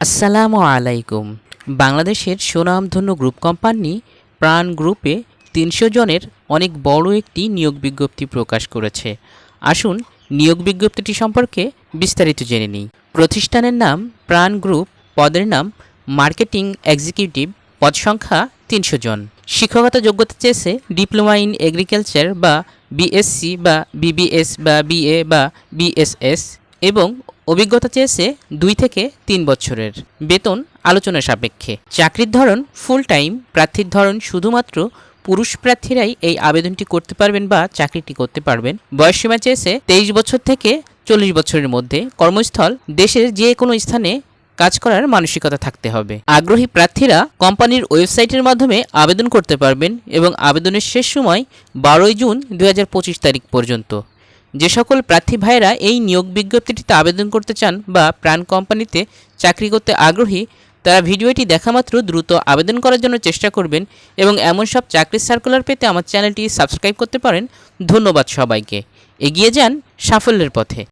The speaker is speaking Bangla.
আসসালামু আলাইকুম। বাংলাদেশের সুনামধন্য গ্রুপ কোম্পানি প্রাণ গ্রুপে তিনশো জনের অনেক বড় একটি নিয়োগ বিজ্ঞপ্তি প্রকাশ করেছে। আসুন নিয়োগ বিজ্ঞপ্তিটি সম্পর্কে বিস্তারিত জেনে নিই। প্রতিষ্ঠানের নাম প্রাণ গ্রুপ, পদের নাম মার্কেটিং এক্সিকিউটিভ, পদ সংখ্যা তিনশো জন। শিক্ষকতা যোগ্যতা চেয়েছে ডিপ্লোমা ইন এগ্রিকালচার বা বিএসসি বা বিবিএস বা বিএ বা বিএসএস এবং অভিজ্ঞতা চেয়েছে দুই থেকে তিন বছরের। বেতন আলোচনা সাপেক্ষে। চাকরির ধরন ফুল টাইম প্রার্থীর ধরন শুধুমাত্র পুরুষ প্রার্থীরাই এই আবেদনটি করতে পারবেন বা চাকরিটি করতে পারবেন। বয়সসীমা চেয়েছে তেইশ বছর থেকে চল্লিশ বছরের মধ্যে। কর্মস্থল দেশের যে কোনো স্থানে কাজ করার মানসিকতা থাকতে হবে। আগ্রহী প্রার্থীরা কোম্পানির ওয়েবসাইটের মাধ্যমে আবেদন করতে পারবেন এবং আবেদনের শেষ সময় বারোই জুন দু হাজার পঁচিশ তারিখ পর্যন্ত। যে সকল প্রার্থী ভাইয়েরা এই নিয়োগ বিজ্ঞপ্তিটিতে আবেদন করতে চান বা প্রাণ কোম্পানিতে চাকরি করতে আগ্রহী, তারা ভিডিওটি দেখামাত্র দ্রুত আবেদন করার জন্য চেষ্টা করবেন এবং এমন সব চাকরির সার্কুলার পেতে আমার চ্যানেলটি সাবস্ক্রাইব করতে পারেন। ধন্যবাদ সবাইকে। এগিয়ে যান সাফল্যের পথে।